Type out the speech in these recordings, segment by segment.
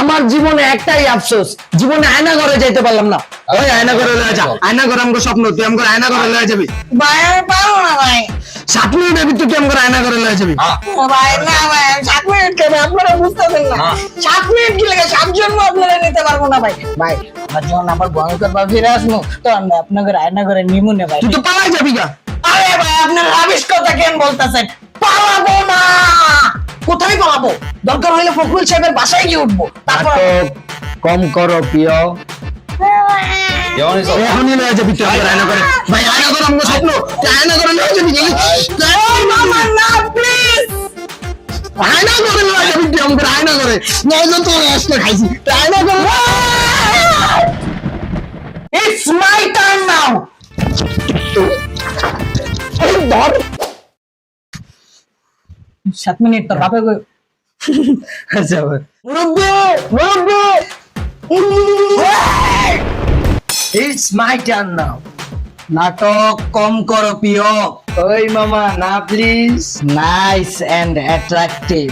আমার জীবনে একটাই আফসোস জীবনে আয়না ঘরে যাইতে পারলাম না। ওই আয়না করে লয়ে যা আয়না করে আমাকে স্বপ্ন তুই আমাকে আয়না করে লয়ে যাবি। ভাই আমি পারব না ভাই। সাত মিনিট তুই আমাকে আয়না করে লয়ে যাবি? ভাই না ভাই আমি সাত মিনিট কেন? আপনারা বুঝতেছেন না। সাত মিনিট কি লাগে? সাত জন্ম আপনারা নিতে পারব না ভাই। ভাই আমার যখন আবার ভয়ঙ্কর ভাবে ফিরে আসব তখন ভাই আপনাদের আয়না করে নিমু না ভাই। তুই তো পালাই যাবি গা। আরে ভাই আপনার কথা কেন বলতেছেন? পালাবো না। কোথায় পালাবো? দরকার হইলে ফখরুল সাহেবের বাসায় গিয়ে উঠবো। তারপর কম করো প্রিয়। এখনই আয়না করে। ভাই আয়না করে স্বপ্ন। আয়না করে আয়না করে আয়না করে তোর খাইছি। আয়না করে ধর। সাত মিনিট তোর বাপে আচ্ছা মুরব্বি মুরব্বি। It's my turn now. নাটক কম করো প্রিয়। ওই মামা না প্লিজ নাইস এন্ড অ্যাট্রাকটিভ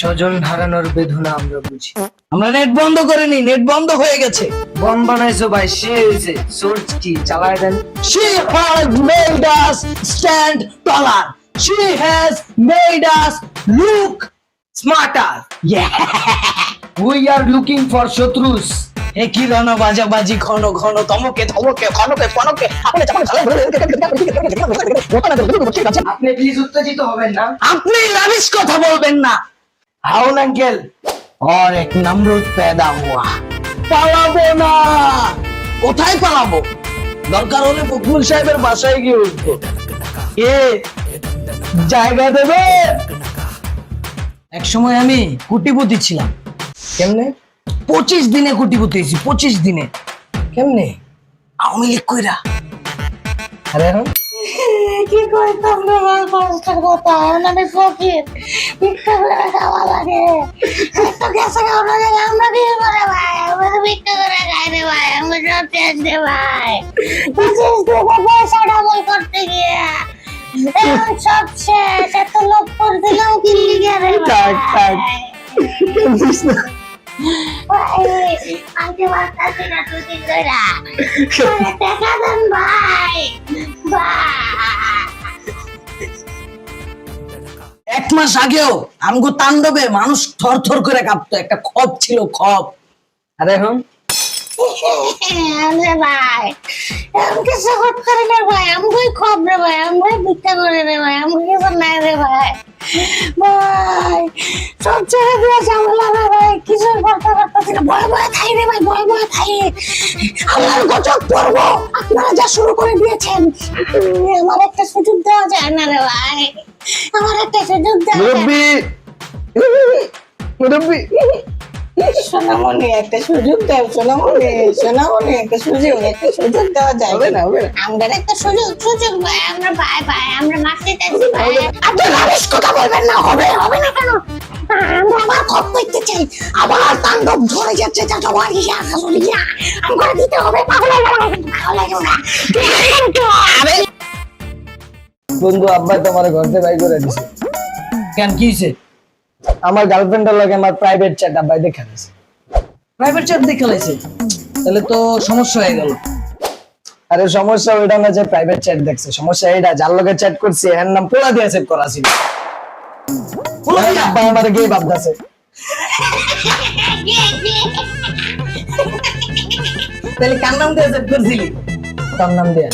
স্বজন হারানোর বেদনা আমরা বুঝি। আমরা নেট বন্ধ করিনি নেট বন্ধ হয়ে গেছে। বম বানাইছো ভাই সে হয়েছে। সোর্স কি চালায় দেন। She has made us stand taller. She has made us look smarter. Yeah. We are looking for Shatrus. একই রণ বাজাবাজি ঘন ঘন তমকে ধমকে খনকে ফনকে আপনি প্লিজ উত্তেজিত হবেন না আপনি রাবিশ কথা বলবেন না হাউন আঙ্কেল আর এক নমরুদ পেদা হুয়া পালাবো না কোথায় পালাবো দরকার হলে ফকরুল সাহেবের বাসায় গিয়ে উঠবো এ জায়গা দেবে। এক সময় আমি কুটিপতি ছিলাম। কেমনে? পঁচিশ দিনে কুটিপতি হয়েছি পঁচিশ দিনে। কেমনে? আওয়ামী লীগ কইরা। আরে এখন? কি করতাম রে ভাই কষ্টের কথা? এখন আমি ফকির। ভিক্ষা করে খাওয়া লাগে। তো গেছে খাওয়া আমরা কি করে ভাই? আমরা তো ভিক্ষা করে খাই রে ভাই আমরা সব শেষ রে ভাই। পঁচিশ দিনে পয়সা ডাবল করতে গিয়ে। সব শেষ এত লোক করছিলাম কি লিগে রে থাক, থাক। ভাই ভাই আনতে পারতাছি না দুদিন ধরে দেখা দেন ভাই ভাই এক মাস আগেও আমগো তাণ্ডবে মানুষ থর থর করে কাঁপতো একটা খপ ছিল খপ। আর এখন? ভাই আমি কিছু করতে পারি না ভাই আমি খব ভাই আমি ভিক্ষা করে রে ভাই আমি কিছু নাই রে ভাই। ভাই, সব ছেড়ে দিয়ে ঝামেলা রে ভাই, কিছু করতে পারতেছি না। ভয় ভয় খাই রে ভাই ভয় ভয় খাই আল্লাহর গজব পড়ব, আপনারা যা শুরু করে দিয়েছেন, আমার একটা সুযোগ দেওয়া যায় না রে ভাই। আমার একটা সুযোগ দেওয়া মুরব্বি মুরব্বি। সোনামণি একটা সুযোগ দাও সোনামণি সোনামণি একটা সুযোগ একটা সুযোগ দেওয়া যায়। হবে না হবে না। আমাদের একটা সুযোগ সুযোগ ভাই আমরা ভাই ভাই আমরা মারতে চাইছি ভাই। আপনি রাবিশ কথা বলবেন না হবে হবে না কেন? আমরা আবার খপ করতে চাই। আবার তাণ্ডব ধরে যাচ্ছে চাচা বাড়ি শাশুড়ি আমরা দিতে হবে পাগল গেল পাগল গেল আরে বন্ধু আব্বা তোমার ঘর থেকে বাই করে দিছে। কেন কি হয়েছে আমার গার্লফ্রেন্ডের লগে আমার প্রাইভেট চ্যাট আব্বাই দেখা দিছে প্রাইভেট চ্যাট দেখে লাইছে? তাহলে তো সমস্যা হয়ে গেল। আরে সমস্যা ওইটা না যে প্রাইভেট চ্যাট দেখছে সমস্যা এইটা যার লগে চ্যাট করছি এর নাম পোলা দিয়ে সেভ করা ছিল। আব্বা আমার গিয়ে ভাবতেছে। তাহলে কার নাম দিয়ে সেভ করছিলি? তার নাম দিয়ে?